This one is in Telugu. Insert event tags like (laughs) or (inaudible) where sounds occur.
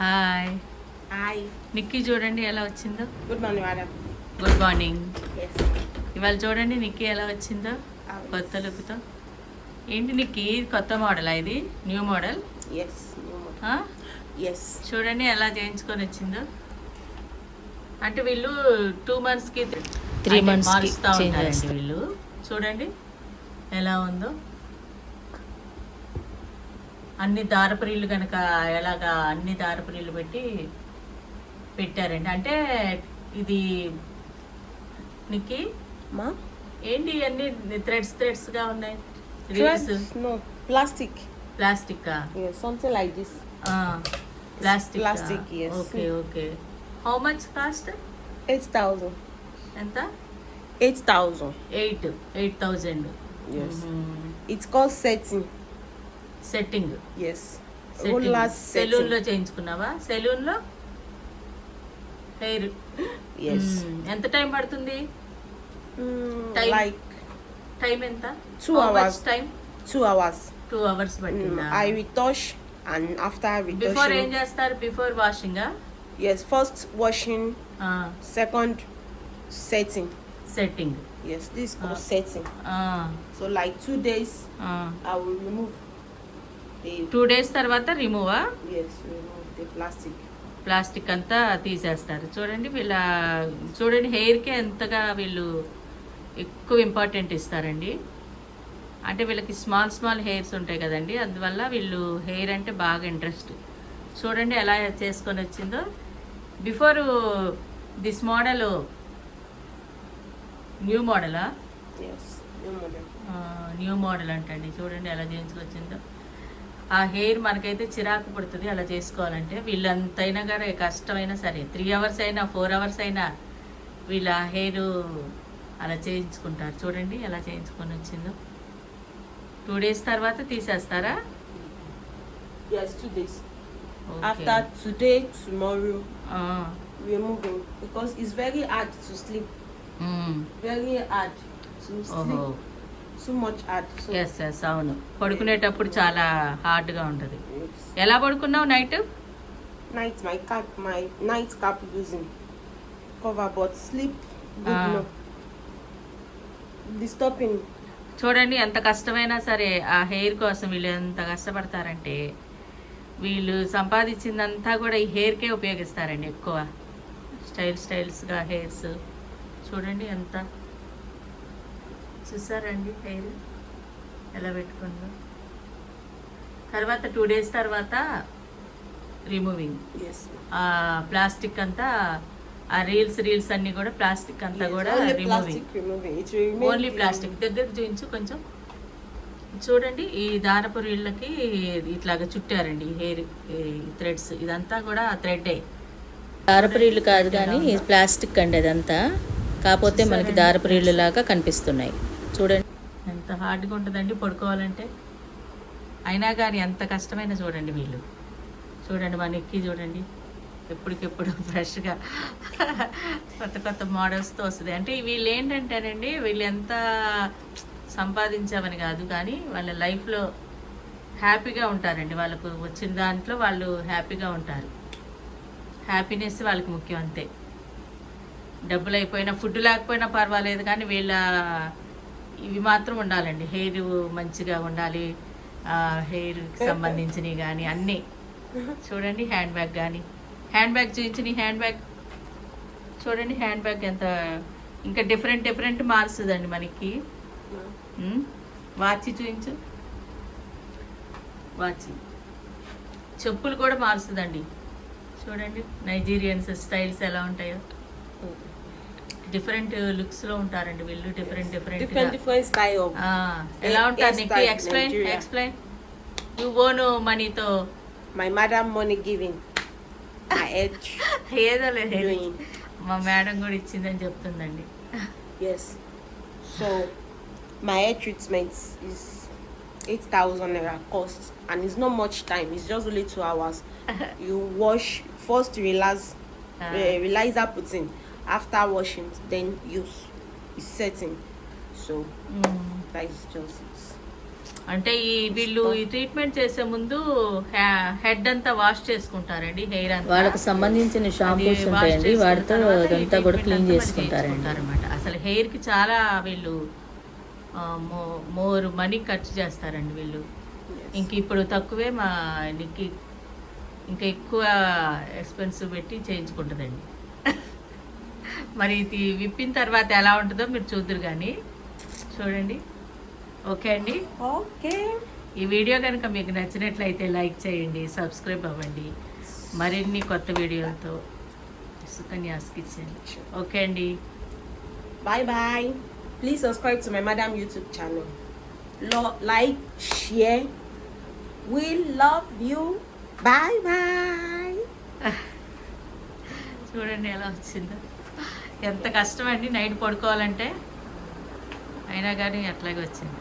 హాయ్ హాయ్ నిక్కీ చూడండి ఎలా వచ్చిందో? Good morning madam good morning yes ఇవాళ చూడండి నిక్కీ ఎలా వచ్చిందో కొత్త లుక్తో ఏంటి నిక్కీ కొత్త మోడల్ ఇది? న్యూ మోడల్ ఎస్ ఎస్ చూడండి ఎలా చేయించుకొని వచ్చిందో. అంటే వీళ్ళు టూ మంత్స్కి months కి మారుస్తూ ఉంటారండి. వీళ్ళు. చూడండి ఎలా ఉందో. అన్ని దారపురీలు కనుక ఎలాగా అన్ని దారపురీలు పెట్టి పెట్టారండి. అంటే ఇది నికి ఏంటి అన్ని థ్రెడ్స్ థ్రెడ్స్గా ఉన్నాయి plastic plastic like this plastic plastic okay okay. How much cost eight thousand ఎంత? Eight thousand eight eight thousand it's call sets setting yes సెలూన్లో చేయించుకున్నావా? సెలూన్లో? హెయిర్ ఎంత టైం పడుతుంది? చేస్తారు? Setting setting so like two days I will remove two days తర్వాత రిమూవా plastic. ప్లాస్టిక్ అంతా తీసేస్తారు. చూడండి వీళ్ళ చూడండి హెయిర్కి ఎంతగా వీళ్ళు ఎక్కువ ఇంపార్టెంట్ ఇస్తారండి. అంటే వీళ్ళకి స్మాల్ స్మాల్ హెయిర్స్ ఉంటాయి కదండి. అందువల్ల వీళ్ళు హెయిర్ అంటే బాగా ఇంట్రెస్ట్ చూడండి ఎలా చేసుకొని వచ్చిందో. బిఫోర్ దిస్ మోడల్ న్యూ మోడలా. న్యూ మోడల్ అంటండి. చూడండి ఎలా చేయించుకొచ్చిందో. ఆ హెయిర్ మనకైతే చిరాకు పడుతుంది అలా చేసుకోవాలంటే వీళ్ళంతైనా కానీ కష్టమైనా సరే త్రీ అవర్స్ అయినా ఫోర్ అవర్స్ అయినా వీళ్ళ హెయిర్ అలా చేయించుకుంటారు చూడండి ఎలా చేయించుకొని వచ్చిందో టూ డేస్ తర్వాత తీసేస్తారా Yes, two days. Okay. After today, tomorrow, ఆ, removing because it's very hard to sleep. Hmm. Very hard to ఓహో sleep. Too hard. So yes yes అవును పడుకునేటప్పుడు చాలా హార్డ్గా ఉంటుంది. ఎలా పడుకున్నావు night my night cap using cover but sleep good Ah. no. Disturbing. చూడండి ఎంత కష్టమైనా సరే ఆ హెయిర్ కోసం వీళ్ళు ఎంత కష్టపడతారంటే వీళ్ళు సంపాదించిందంతా కూడా ఈ హెయిర్కే ఉపయోగిస్తారండి ఎక్కువ స్టైల్ స్టైల్స్గా హెయిర్స్ చూడండి ఎంత చూసారండి హెయిర్ ఎలా పెట్టుకుందో. తర్వాత టూ డేస్ తర్వాత రిమూవింగ్ Yes. ఆ ప్లాస్టిక్ అంతా ఆ రీల్స్ రీల్స్ అన్నీ కూడా ప్లాస్టిక్ అంతా కూడా రిమూవింగ్ ఓన్లీ ప్లాస్టిక్ దగ్గర చూపించు కొంచెం. చూడండి ఈ దారపు రీళ్ళకి ఇట్లాగా చుట్టారండి ఈ హెయిర్ థ్రెడ్స్. ఇదంతా కూడా థ్రెడ్డే. దారపురీళ్ళు కాదు కానీ ప్లాస్టిక్ అండి అదంతా. కాకపోతే మనకి దారపురీళ్ళు లాగా కనిపిస్తున్నాయి. చూడండి. ఎంత హార్డ్గా ఉంటుందండి పడుకోవాలంటే. అయినా కానీ ఎంత కష్టమైనా చూడండి వీళ్ళు. చూడండి మా నెక్కి చూడండి. ఎప్పటికెప్పుడు ఫ్రెష్గా కొత్త కొత్త మోడల్స్తో వస్తుంది. అంటే వీళ్ళు ఏంటంటేనండి వీళ్ళు ఎంత సంపాదించామని కాదు కానీ వాళ్ళ లైఫ్లో హ్యాపీగా ఉంటారండి. వాళ్ళకు వచ్చిన దాంట్లో వాళ్ళు హ్యాపీగా ఉంటారు. హ్యాపీనెస్ వాళ్ళకి ముఖ్యం అంతే. డబ్బులు అయిపోయినా ఫుడ్ లేకపోయినా పర్వాలేదు కానీ వీళ్ళ ఇవి మాత్రం ఉండాలండి. హెయిర్ మంచిగా ఉండాలి. హెయిర్కి సంబంధించినవి కానీ అన్నీ. చూడండి హ్యాండ్ బ్యాగ్ కానీ హ్యాండ్ బ్యాగ్ చూపించిన హ్యాండ్ బ్యాగ్. చూడండి హ్యాండ్ బ్యాగ్ ఎంత ఇంకా డిఫరెంట్ డిఫరెంట్ మారుస్తుందండి మనకి. వాచ్ చూపించు. వాచ్. చెప్పులు కూడా మారుస్తుందండి చూడండి నైజీరియన్స్ స్టైల్స్ ఎలా ఉంటాయో. డిఫరెంట్ లుక్స్ లో ఉంటారండి వీళ్ళు different different different different style of ఎలా hair- ఉంటారు నీకు hairstyle explain Nigeria. Explain you own మనీతో my madam money giving my edge ఏదో లేదు doing మా మేడం కూడా ఇచ్చిందని చెప్తుందండి yes so my hair treatment is 8000 naira cost and it's not much time it's just only two hours (laughs) you wash first relax Ah. uh, relaxer put in after washing then use. It's setting. So hmm. that is just it. అంటే ఈ వీళ్ళు ఈ ట్రీట్మెంట్ చేసే ముందు హెడ్ అంతా వాష్ చేసుకుంటారండి హెయిర్ అంతా. వాళ్ళకి సంబంధించిన షాంపూస్ ఉంటాయండి వాటితో అదంతా కూడా క్లీన్ అంతా చేసుకుంటారండి. చేసుకుంటారన్నమాట. అసలు హెయిర్కి చాలా వీళ్ళు మోర్ మనీ ఖర్చు చేస్తారండి వీళ్ళు. ఇంక ఇప్పుడు తక్కువే మా నీకు ఇంకా ఎక్కువ ఎక్స్పెన్సివ్ పెట్టి చేయించుకుంటుందండి. (laughs) మరి ఇది విప్పిన తర్వాత ఎలా ఉంటుందో మీరు చూద్దరు కానీ చూడండి ఓకే అండి ఓకే ఈ వీడియో కనుక మీకు నచ్చినట్లయితే లైక్ చేయండి సబ్స్క్రైబ్ అవ్వండి మరిన్ని కొత్త వీడియోలతో సుకన్యాస్ కిచెన్ ఓకే అండి bye. Please subscribe to my madam YouTube channel. Lo- like, share. We love you. Bye bye. (laughs) చూడండి ఎలా వచ్చిందో ఎంత కష్టం అండి నైట్ పడుకోవాలంటే? అయినా కానీ అట్లాగే వచ్చింది.